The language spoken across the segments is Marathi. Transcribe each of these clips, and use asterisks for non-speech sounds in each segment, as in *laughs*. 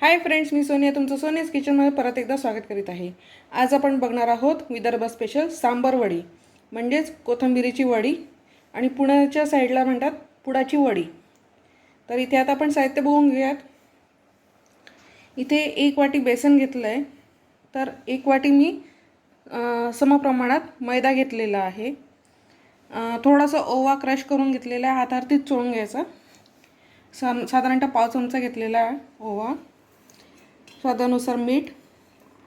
हाय फ्रेंड्स मी सोनिया. तुमचं सोनियाज किचनमध्ये परत एकदा स्वागत करीत आहे. आज आपण बघणार आहोत विदर्भ स्पेशल सांबर वडी म्हणजेच कोथिंबिरीची वडी आणि पुण्याच्या साईडला म्हणतात पुडाची वडी. तर इथे आता आपण साहित्य बघून घेऊयात. इथे एक वाटी बेसन घेतलं आहे तर एक वाटी मी समप्रमाणात मैदा घेतलेला आहे. थोडासा ओवा क्रश करून घेतलेला आहे. हातावरतीच चोळून घ्यायचा. सा साधारणतः पाव चमचा घेतलेला आहे ओवा. स्वादानुसार मीठ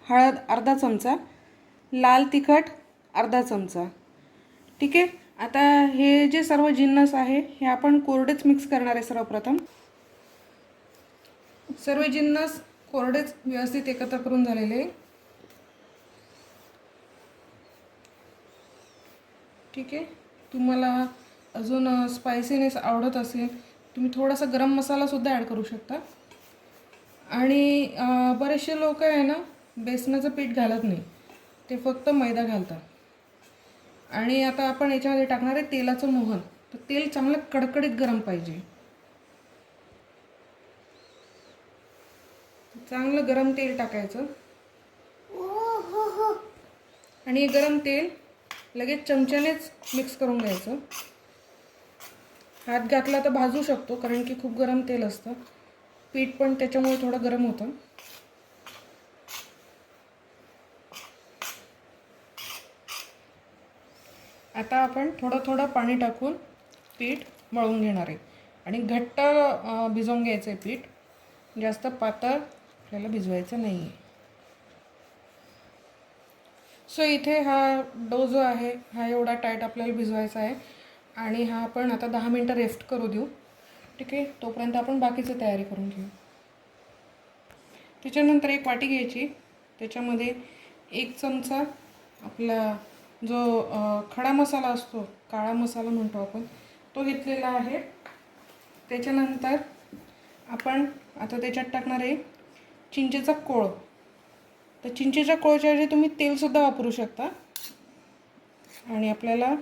हळद अर्धा चमचा लाल तिखट अर्धा चमचा. ठीक आहे? आता हे जे सर्व जिन्नस आहे हे आपण कोरडेच मिक्स करणार आहे सर्वप्रथम. सर्व जिन्नस कोरडेच व्यवस्थित एकत्र करून झालेले. ठीक आहे? तुम्हाला अजून स्पायसीनेस आवडत असेल तुम्ही थोडासा गरम मसालासुद्धा ॲड करू शकता. आणि बरेचसे लोक आहे ना बेसनाचं पीठ घालत नाही. ते फक्त मैदा घालतात. आणि आता आपण याच्यामध्ये टाकणार आहे तेलाचं मोहन. तर तेल चांगलं कडकडीत गरम पाहिजे. चांगलं गरम तेल टाकायचं. आणि गरम तेल लगेच चमच्यानेच मिक्स करून घ्यायचं. हात घातला तर भाजू शकतो कारण की खूप गरम तेल असतं. पीठ पण त्याच्यामुळे थोडं गरम होतं. आता आपण थोडं थोडं पाणी टाकून पीठ मळून घेणार आहे. आणि घट्ट भिजवून घ्यायचं आहे पीठ. जास्त पातळ आपल्याला भिजवायचं नाही आहे सो इथे हा डो जो आहे हा एवढा टाईट आपल्याला भिजवायचा आहे. आणि हा आपण आता दहा मिनटं रेस्ट करू देऊ. ठीक आहे तोपर्यंत आपण बाकीची तयारी करून घेऊ. त्याच्यानंतर एक वाटी घ्यायची. त्याच्यामध्ये एक चमचा आपला जो खडा मसाला असतो काळा मसाला म्हणतो आपण तो घेतलेला आहे. त्याच्यानंतर आपण आता त्याच्यात टाकणार आहे चिंचेचा कोळ. तर चिंचेच्या कोळच्या ऐवजी तुम्ही तेलसुद्धा वापरू शकता. आणि आपल्याला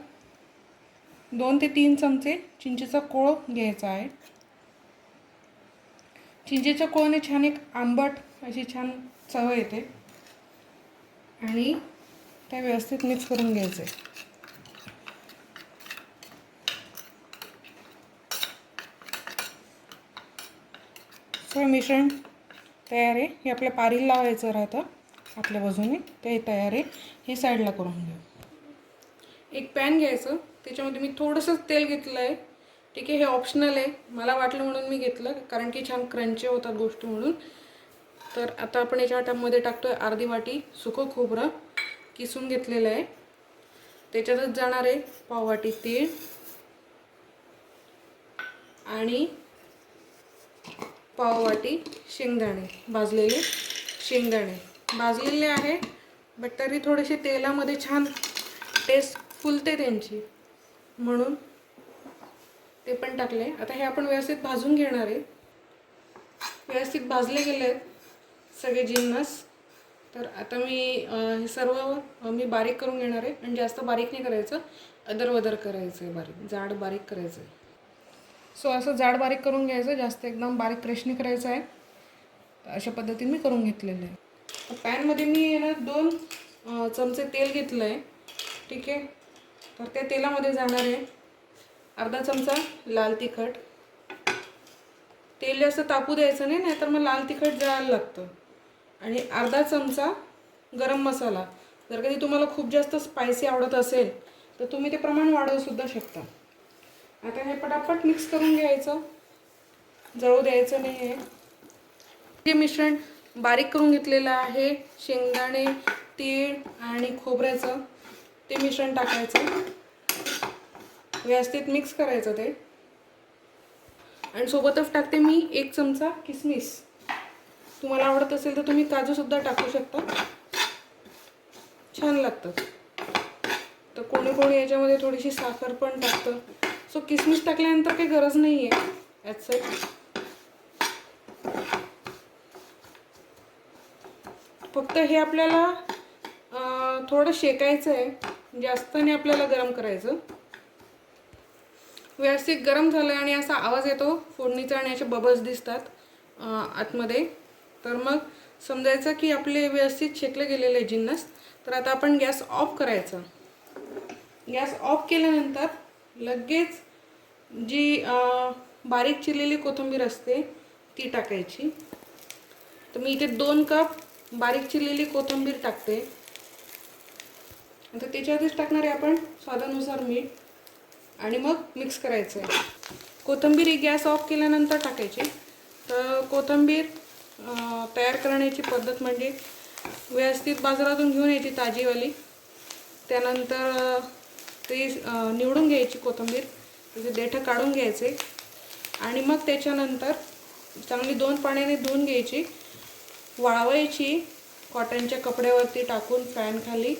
दोन ते तीन चमचे चिंचेचा कोळ घ्यायचा आहे. चिंचेच्या कोळाने छान एक आंबट अशी छान चव येते. आणि त्या व्यवस्थित मिक्स करून घ्यायचे. सगळं मिश्रण तयार आहे. हे आपल्या पारीला लावायचं राहतं. आपल्या बाजूने ते तयार आहे. हे साईडला करून घेऊ. एक पॅन घ्यायचं. त्याच्यामध्ये मी थोडंसं तेल घेतलं आहे ठीक आहे हे ऑप्शनल आहे. मला वाटलं म्हणून मी घेतलं कारण की छान क्रंची होतात गोष्टी म्हणून. तर आता आपण याच्या टामध्ये टाकतोय अर्धी वाटी सुकं खोबरं किसून घेतलेलं आहे. त्याच्यातच जाणार आहे पाववाटी तीळ. आणि पाववाटी शेंगदाणे भाजलेले शेंगदाणे. भाजलेले आहे बट तरी थोडेसे तेलामध्ये छान टेस्ट फुलते त्यांची. म्हणून ते पण टाकले. आता हे आपण व्यवस्थित भाजून घेणार आहे. व्यवस्थित भाजले गेले आहेत सगळे जिन्नस. तर आता मी हे सर्व मी बारीक करून घेणार आहे. आणि जास्त बारीक नाही करायचं. अदरवदर करायचं आहे बारीक. जाड बारीक करायचं आहे सो असं जाड बारीक करून घ्यायचं. जास्त एकदम बारीक क्रश नाही करायचं आहे. अशा पद्धतीने मी करून घेतलेलं आहे. पॅनमध्ये मी ना दोन चमचे तेल घेतलं आहे ठीक आहे? तर त्या तेलामध्ये जाणार आहे. अर्धा चमचा लाल तिखट. तेल जास्त तापू द्यायचं नाही नाहीतर मग लाल तिखट जायला लागतं. आणि अर्धा चमचा गरम मसाला. जर कधी तुम्हाला खूप जास्त स्पायसी आवडत असेल तर तुम्ही ते प्रमाण वाढवूसुद्धा शकता. आता हे पटापट मिक्स करून घ्यायचं. जळू द्यायचं नाही आहे हे मिश्रण बारीक करून घेतलेलं आहे. शेंगदाणे तीळ आणि खोबऱ्याचं. ते मिश्रण टाकायचं. व्यवस्थित मिक्स करायचं ते. आणि सोबतच टाकते मी एक चमचा किसमिस. तुम्हाला आवडत असेल तर तुम्ही काजूसुद्धा टाकू शकता. छान लागतं. तर कोणी कोणी याच्यामध्ये थोडीशी साखर पण टाकतं. सो किसमिस टाकल्यानंतर काही गरज नाही आहे ॲट साईड फक्त हे आपल्याला थोडं शेकायचं आहे म्हणजे जास्त नाही आपल्याला गरम करायचं. व्यवस्थित गरम झालं आणि असा आवाज येतो फोडणीचा आणि असे बबल्स दिसतात आतमध्ये. तर मग समजायचं की आपले व्यवस्थित शेकले गेलेले जिन्नस तर आता आपण गॅस ऑफ करायचा. गॅस ऑफ केल्यानंतर लगेच जी बारीक चिरलेली कोथिंबीर असते ती टाकायची. तर मी इथे दोन कप बारीक चिरलेली कोथिंबीर टाकते. तर त्याच्यावरतीच टाकणार आहे आपण स्वादानुसार मीठ. आणि मग मिक्स करायचं आहे कोथंबीर ही गॅस ऑफ केल्यानंतर टाकायची. तर कोथिंबीर तयार करण्याची पद्धत म्हणजे व्यवस्थित बाजारातून घेऊन यायची ताजीवाली. त्यानंतर ती ते निवडून घ्यायची कोथिंबीर. त्याचे देठं काढून घ्यायचे. आणि मग त्याच्यानंतर चांगली दोन पाण्याने धुवून घ्यायची. वाळवायची. कॉटनच्या कपड्यावरती टाकून फॅनखाली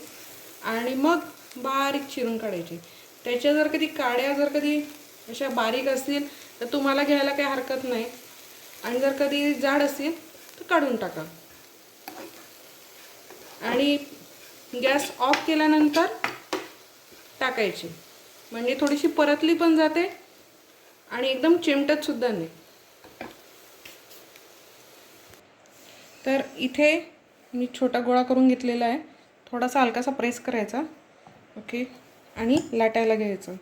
आणि मग बारीक चिरून काढायची. त्याच्या जर कधी काड्या जर कधी अशा बारीक असतील तर तुम्हाला घ्यायला काही हरकत नाही. आणि जर कधी जाड असतील तर काढून टाका. आणि गॅस ऑफ केल्यानंतर टाकायची. म्हणजे थोडीशी परतली पण जाते आणि एकदम चिमटतसुद्धा नाही. तर इथे मी छोटा गोळा करून घेतलेला आहे. थोडासा हलकासा प्रेस करायचा. ओके? आणि लाटायला घ्यायचं.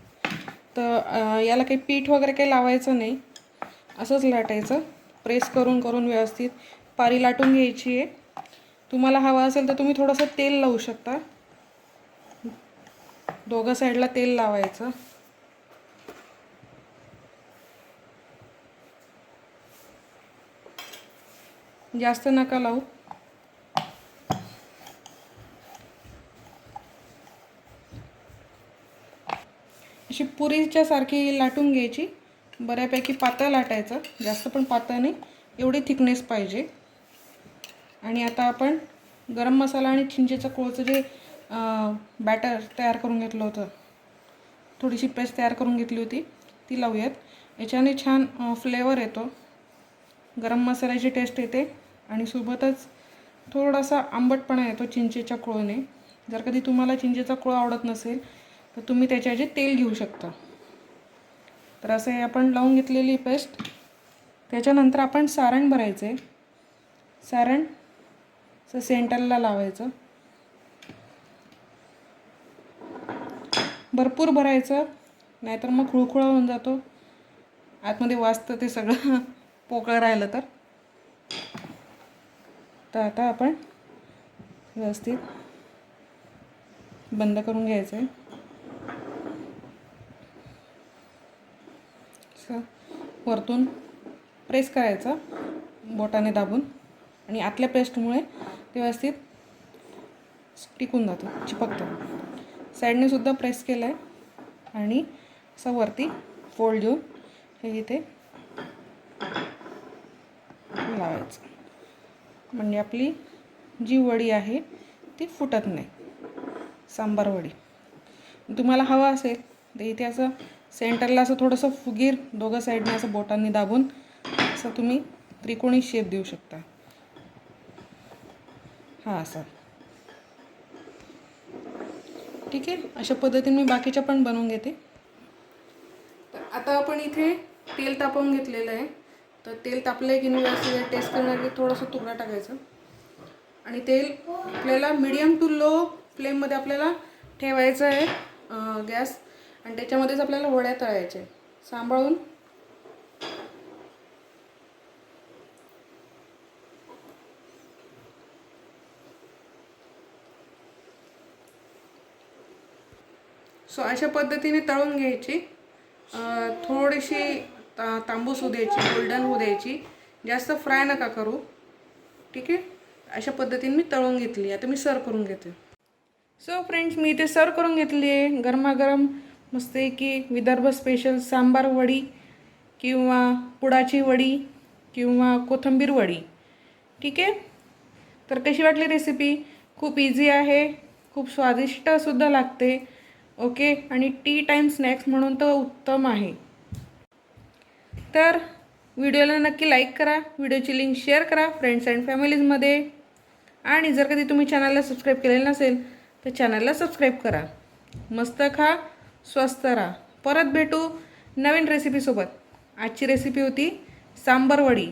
तर याला काही पीठ वगैरे काही लावायचं नाही. असंच लाटायचं. प्रेस करून करून व्यवस्थित. पारी लाटून घ्यायची आहे. तुम्हाला हवं असेल तर तुम्ही थोडंसं तेल लावू शकता. दोघं साईडला तेल लावायचं. जास्त नका लावू. अशी पुरीच्या सारखी लाटून घ्यायची. बऱ्यापैकी पातळ लाटायचं. जास्त पण पातळ नाही. एवढी थिकनेस पाहिजे. आणि आता आपण गरम मसाला आणि चिंचेचं कोळचं जे बॅटर तयार करून घेतलं होतं. थोडीशी पेस्ट तयार करून घेतली होती. ती लावूयात. याच्याने छान फ्लेवर येतो. गरम मसाल्याची टेस्ट येते. आणि सोबतच थोडासा आंबटपणा येतो चिंचेच्या कोळने जर कधी तुम्हाला चिंचेचा कोळ आवडत नसेल तर तुम्ही त्याच्याऐवजी तेल घेऊ शकता. तर असं हे आपण लावून घेतलेली पेस्ट. त्याच्यानंतर आपण सारण भरायचं. आहे सारण असं सेंटरला लावायचं. भरपूर भरायचं नाहीतर मग खुळखुळा होऊन जातो. आतमध्ये वाजतं ते सगळं. *laughs* पोकळं राहिलं तर. तर आता आपण व्यवस्थित बंद करून घ्यायचं. आहे असं वरतून प्रेस करायचं बोटाने दाबून. आणि आतल्या पेस्टमुळे ते व्यवस्थित टिकून जातं चिपकतं. साईडने सुद्धा प्रेस केलं आहे आणि असं वरती फोल्ड देऊन हे इथे लावायचं. म्हणजे आपली जी वडी आहे ती फुटत नाही. सांबार वडी. तुम्हाला हवं असेल तर इथे असं सेंटरला असं थोडंसं फुगीर दोघं साईडने असं बोटांनी दाबून असं तुम्ही त्रिकोणी शेप देऊ शकता. हा असा. ठीक आहे? अशा पद्धतीने मी बाकीच्या पण बनवून घेते. तर आता आपण इथे तेल तापवून घेतलेलं आहे. तर तेल तापलं आहे की नाही व्यवस्थित टेस्ट करण्यासाठी थोडंसं तुकडा टाकायचं. आणि तेल आपल्याला मिडियम टू लो फ्लेममध्ये आपल्याला ठेवायचं आहे गॅस आणि त्याच्यामध्येच आपल्याला वड्या तळायच्या सांभाळून. सो अशा पद्धतीने तळून घ्यायची. थोडीशी ता तांबूस होऊ द्यायची गोल्डन होऊ द्यायची. जास्त फ्राय नका करू. ठीक आहे? अशा पद्धतीने मी तळून घेतली. आता मी सर्व करून घेते. सो फ्रेंड्स मी इथे सर्व करून घेतली आहे. गरमागरम मस्त की विदर्भ स्पेशल सांबार वडी किंवा पुडाची वडी किंवा कोथिंबीर वडी. ठीक आहे? तर कशी वाटली रेसिपी खूप इझी आहे. खूप स्वादिष्टसुद्धा लागते. ओके आणि टी टाईम स्नॅक्स म्हणून तर उत्तम आहे. तर व्हिडिओला नक्की लाईक करा. व्हिडिओची लिंक शेअर करा फ्रेंड्स अँड फॅमिलीजमध्ये आणि जर कधी तुम्ही चॅनलला सबस्क्राईब केलेलं नसेल तर चॅनलला सबस्क्राईब करा. मस्त खा. स्वस्त राहा. परत भेटू नवीन रेसिपीसोबत आजची रेसिपी होती सांबर वडी.